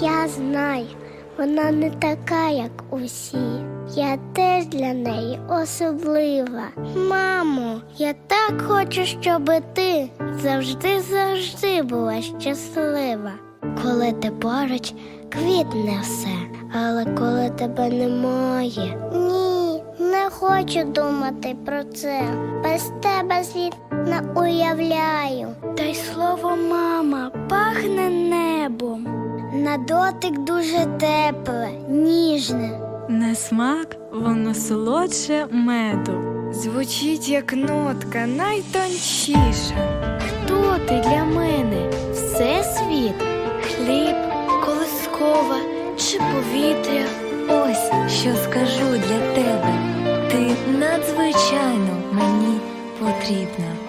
Я знаю, вона не така, як усі. Я теж для неї особлива. Мамо, я так хочу, щоб ти завжди завжди була щаслива. Коли ти поруч, квітне все, але коли тебе немає. Ні, не хочу думати про це. Без тебе світ не уявляю. Та й слово мама пахне небом. На дотик дуже тепле, ніжне. На смак воно солодше меду. Звучить як нотка найтончіша. Хто ти для мене? Всесвіт, хліб, колискова чи повітря? Ось що скажу для тебе. Ти надзвичайно мені потрібна.